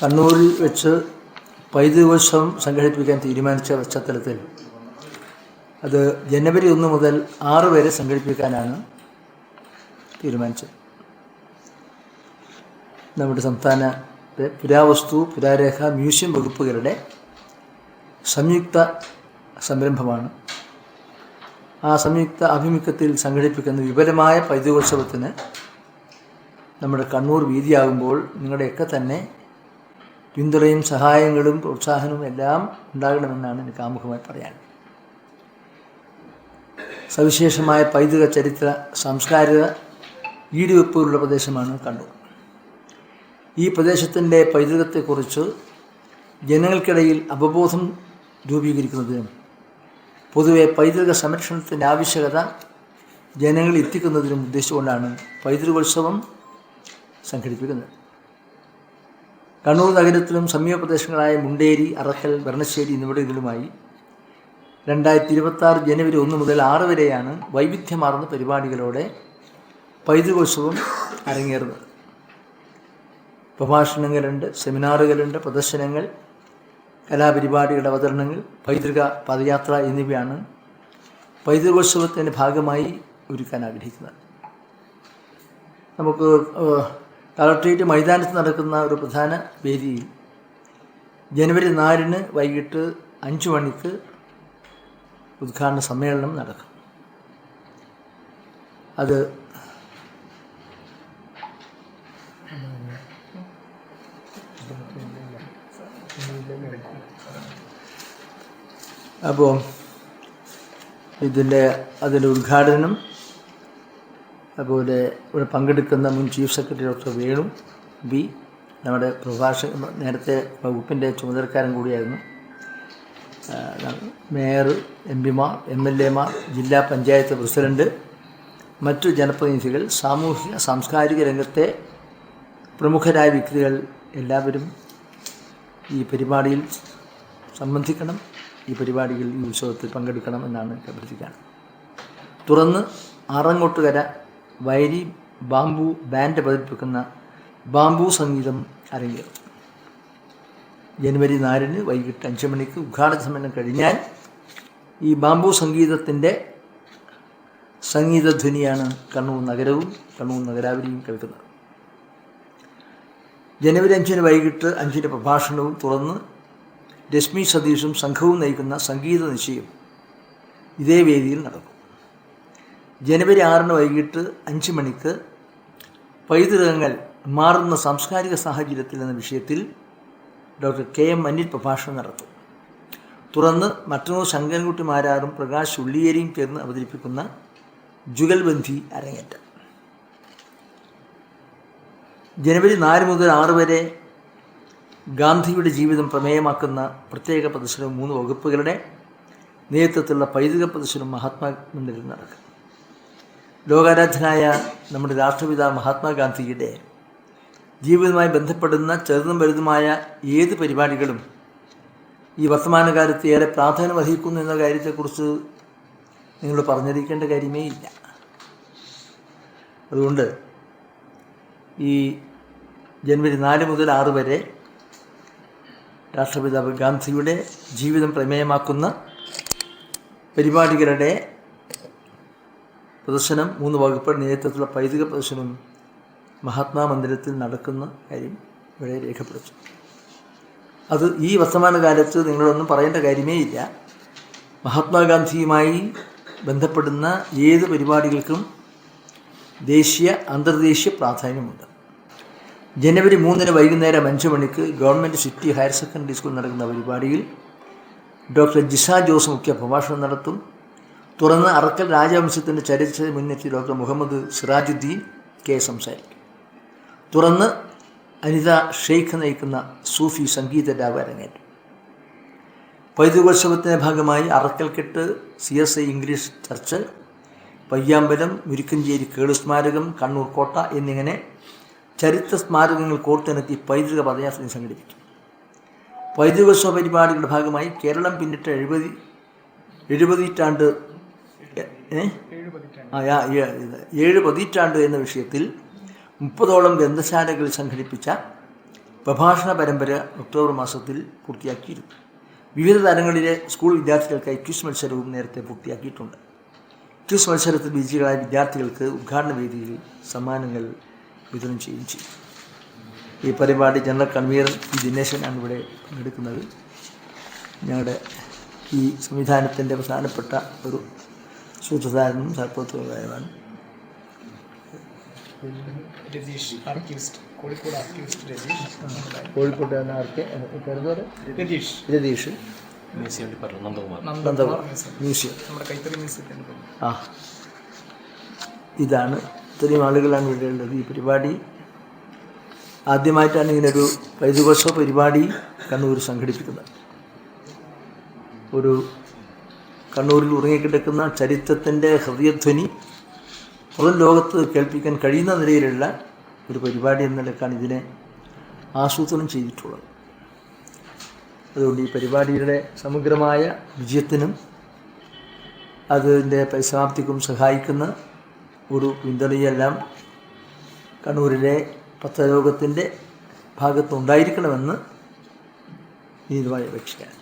കണ്ണൂരിൽ വെച്ച് പൈതൃകോത്സവം സംഘടിപ്പിക്കാൻ തീരുമാനിച്ച പശ്ചാത്തലത്തിൽ അത് ജനുവരി ഒന്ന് മുതൽ ആറ് വരെ സംഘടിപ്പിക്കാനാണ് തീരുമാനിച്ചത്. നമ്മുടെ സംസ്ഥാന പുരാവസ്തു പുരാരേഖ മ്യൂസിയം വകുപ്പുകളുടെ സംയുക്ത സംരംഭമാണ്. ആ സംയുക്ത ആഭിമുഖ്യത്തിൽ സംഘടിപ്പിക്കുന്ന വിപുലമായ പൈതൃകോത്സവത്തിന് നമ്മുടെ കണ്ണൂർ വീതിയാകുമ്പോൾ നിങ്ങളുടെയൊക്കെ തന്നെ പിന്തുണയും സഹായങ്ങളും പ്രോത്സാഹനവും എല്ലാം ഉണ്ടാകണമെന്നാണ് എനിക്ക് ആമുഖമായി പറയാൻ. സവിശേഷമായ പൈതൃക ചരിത്ര സാംസ്കാരിക ഈടുവെപ്പുള്ള പ്രദേശമാണ് കണ്ണൂർ. ഈ പ്രദേശത്തിന്റെ പൈതൃകത്തെക്കുറിച്ച് ജനങ്ങൾക്കിടയിൽ അവബോധം രൂപീകരിക്കുന്നതിനും പൊതുവെ പൈതൃക സംരക്ഷണത്തിന്റെ ആവശ്യകത ജനങ്ങളിൽ എത്തിക്കുന്നതിനും ഉദ്ദേശിച്ചുകൊണ്ടാണ് പൈതൃകോത്സവം സംഘടിപ്പിക്കുന്നത്. കണ്ണൂർ നഗരത്തിലും സമീപ പ്രദേശങ്ങളായ മുണ്ടേരി അറക്കൽ ഭരണശ്ശേരി എന്നിവിടങ്ങളിലുമായി രണ്ടായിരത്തി ഇരുപത്തി ജനുവരി ഒന്ന് മുതൽ ആറ് വരെയാണ് വൈവിധ്യമാർന്ന പരിപാടികളോടെ പൈതൃകോത്സവം അരങ്ങേറുന്നത്. പ്രഭാഷണങ്ങളുണ്ട് സെമിനാറുകളുണ്ട് പ്രദർശനങ്ങൾ കലാപരിപാടികളുടെ അവതരണങ്ങൾ പൈതൃക പദയാത്ര എന്നിവയാണ് പൈതൃകോത്സവത്തിന്റെ ഭാഗമായി ഒരുക്കാൻ ആഗ്രഹിക്കുന്നത്. നമുക്ക് കളക്ട്രേറ്റ് മൈതാനത്ത് നടക്കുന്ന ഒരു പ്രധാന വേദിയിൽ ജനുവരി നാലിന് വൈകിട്ട് അഞ്ച് മണിക്ക് ഉദ്ഘാടന സമ്മേളനം നടക്കും. അത് അപ്പോൾ ഇതിന്റെ അതിന്റെ ഉദ്ഘാടനം അതുപോലെ ഇവിടെ പങ്കെടുക്കുന്ന മുൻ chief secretary doctor Venu B നമ്മുടെ പ്രഭാഷക നേരത്തെ വകുപ്പിന്റെ ചുമതലക്കാരൻ കൂടിയായിരുന്നു. മേയർ എം പിമാർ എം എൽ എമാർ ജില്ലാ പഞ്ചായത്ത് പ്രസിഡന്റ് മറ്റു ജനപ്രതിനിധികൾ സാമൂഹിക സാംസ്കാരിക രംഗത്തെ പ്രമുഖരായ വ്യക്തികൾ എല്ലാവരും ഈ പരിപാടിയിൽ സംബന്ധിക്കണം ഈ പരിപാടിയിൽ ഈ ഉത്സവത്തിൽ പങ്കെടുക്കണം എന്നാണ് അഭ്യർത്ഥിക്കുകയാണ് തുറന്ന് ആറങ്ങോട്ടുകര വയരി ബാംബു ബാൻഡ് പതിപ്പിക്കുന്ന ബാംബു സംഗീതം അരങ്ങേറും ജനുവരി നാലിന് വൈകിട്ട് അഞ്ച് മണിക്ക് ഉദ്ഘാടന സമ്മേളനം കഴിഞ്ഞാൽ ഈ ബാംബു സംഗീതത്തിന്റെ സംഗീതധ്വനിയാണ് കണ്ണൂർ നഗരവും കണ്ണൂർ നഗരാവലിയും കേൾക്കുന്നത്. ജനുവരി അഞ്ചിന് വൈകിട്ട് അഞ്ചിന്റെ പ്രഭാഷണവും തുറന്ന് രശ്മി സതീഷും സംഘവും നയിക്കുന്ന സംഗീത നിശ്ചയം ഇതേ വേദിയിൽ നടക്കും. ജനുവരി ആറിന് വൈകിട്ട് അഞ്ച് മണിക്ക് പൈതൃകങ്ങൾ മാറുന്ന സാംസ്കാരിക സാഹചര്യത്തിൽ എന്ന വിഷയത്തിൽ ഡോക്ടർ കെ എം മന്നിൽ പ്രഭാഷണം നടത്തും. തുറന്ന് മറ്റന്നൂർ ശങ്കരൻകുട്ടി മാരാറും പ്രകാശ് ഉള്ളിയേരിയും ചേർന്ന് അവതരിപ്പിക്കുന്ന ജുഗൽബന്ധി അരങ്ങേറ്റം. ജനുവരി നാല് മുതൽ ആറ് വരെ ഗാന്ധിയുടെ ജീവിതം പ്രമേയമാക്കുന്ന പ്രത്യേക പ്രദർശനം മൂന്ന് വകുപ്പുകളുടെ നേതൃത്വത്തിലുള്ള പൈതൃക പ്രദർശനം മഹാത്മാ മന്ദിരിൽ നടക്കും. ലോകാരാധനായ നമ്മുടെ രാഷ്ട്രപിതാവ് മഹാത്മാഗാന്ധിയുടെ ജീവിതവുമായി ബന്ധപ്പെടുന്ന ചെറുതും വലുതുമായ ഏത് പരിപാടികളും ഈ വർത്തമാനകാലത്ത് ഏറെ പ്രാധാന്യം വഹിക്കുന്നു എന്ന കാര്യത്തെക്കുറിച്ച് നിങ്ങൾ പറഞ്ഞിരിക്കേണ്ട കാര്യമേ ഇല്ല. അതുകൊണ്ട് ഈ ജനുവരി നാല് മുതൽ ആറ് വരെ രാഷ്ട്രപിതാവ് ഗാന്ധിയുടെ ജീവിതം പ്രമേയമാക്കുന്ന പരിപാടികളുടെ പ്രദർശനം മൂന്ന് വകുപ്പ് നേതൃത്വത്തിലുള്ള പൈതൃക പ്രദർശനം മഹാത്മാ മന്ദിരത്തിൽ നടക്കുന്ന കാര്യം ഇവിടെ രേഖപ്പെടുത്തും. അത് ഈ വർത്തമാനകാലത്ത് നിങ്ങളൊന്നും പറയേണ്ട കാര്യമേ ഇല്ല. മഹാത്മാഗാന്ധിയുമായി ബന്ധപ്പെടുന്ന ഏത് പരിപാടികൾക്കും ദേശീയ അന്തർദേശീയ പ്രാധാന്യമുണ്ട്. ജനുവരി മൂന്നിന് വൈകുന്നേരം അഞ്ച് മണിക്ക് government city higher secondary school നടക്കുന്ന പരിപാടിയിൽ ഡോക്ടർ ജിസ ജോസ് മുഖ്യ പ്രഭാഷണം നടത്തും. തുറന്ന് അറക്കൽ രാജവംശത്തിന്റെ ചരിത്ര മുന്നെത്തി ഡോക്ടർ മുഹമ്മദ് സിറാജുദ്ദീൻ കെ സംസാരിക്കും. തുറന്ന് അനിത ഷെയ്ഖ് നയിക്കുന്ന സൂഫി സംഗീത രാവ് അരങ്ങേറ്റം പൈതൃകോത്സവത്തിന്റെ ഭാഗമായി Arakkalkettu C S I English church Payyambalam Murikkancheri Kelu സ്മാരകം കണ്ണൂർ കോട്ട എന്നിങ്ങനെ ചരിത്ര സ്മാരകങ്ങൾ കോർത്തിണക്കി പൈതൃക പദയാത്ര സംഘടിപ്പിക്കും. പൈതൃകോത്സവ പരിപാടികളുടെ ഭാഗമായി കേരളം പിന്നിട്ട എഴുപതി എഴുപതിറ്റാണ്ട് ഏഴ് പതിറ്റാണ്ട്. എന്ന വിഷയത്തിൽ മുപ്പതോളം ഗ്രന്ഥശാലകൾ സംഘടിപ്പിച്ച പ്രഭാഷണ പരമ്പര ഒക്ടോബർ മാസത്തിൽ പൂർത്തിയാക്കിയിരുന്നു. വിവിധ തലങ്ങളിലെ സ്കൂൾ വിദ്യാർത്ഥികൾക്കായി ക്വിസ് മത്സരവും നേരത്തെ പൂർത്തിയാക്കിയിട്ടുണ്ട്. ക്വിസ് മത്സരത്തിൽ വിജയികളായ വിദ്യാർത്ഥികൾക്ക് ഉദ്ഘാടന വേദിയിൽ സമ്മാനങ്ങൾ വിതരണം ചെയ്യുകയും ചെയ്തു. ഈ പരിപാടി ജനറൽ കൺവീനർ പി ദിനേശനാണ് ഇവിടെ പങ്കെടുക്കുന്നത്. ഞങ്ങളുടെ ഈ സംവിധാനത്തിന്റെ പ്രധാനപ്പെട്ട ഒരു സൂത്രധാരനും സർപ്പത്വകാരനാണ് രതീഷ് കോഴിക്കോട് രതീഷ്. കോഴിക്കോട്ട് Ratheesh. Ratheesh. Museum department Nandakumar. Nandakumar museum. Museum. നമ്മുടെ കൈത്തറി മ്യൂസിയത്തിന്റെ ആ. ഇതാണ് ഇത്രയും ആളുകളാണ് ഇവിടെ ഉള്ളത്. ഈ പരിപാടി ആദ്യമായിട്ടാണ് ഇങ്ങനൊരു വൈദികോത്സവ പരിപാടി കണ്ണൂർ സംഘടിപ്പിക്കുന്നത്. ഒരു കണ്ണൂരിൽ ഉറങ്ങിക്കിടക്കുന്ന ചരിത്രത്തിന്റെ ഹൃദയധ്വനി പുറം ലോകത്ത് കേൾപ്പിക്കാൻ കഴിയുന്ന നിലയിലുള്ള ഒരു പരിപാടി എന്ന നിലക്കാണ് ഇതിനെ ആസൂത്രണം ചെയ്തിട്ടുള്ളത്. അതുകൊണ്ട് ഈ പരിപാടിയുടെ സമഗ്രമായ വിജയത്തിനും അതിന്റെ പരിസമാപ്തിക്കും സഹായിക്കുന്ന ഒരു പിന്തുണയെല്ലാം കണ്ണൂരിലെ പത്രലോകത്തിന്റെ ഭാഗത്തുണ്ടായിരിക്കണമെന്ന് നീതുമായി അപേക്ഷിക്കാൻ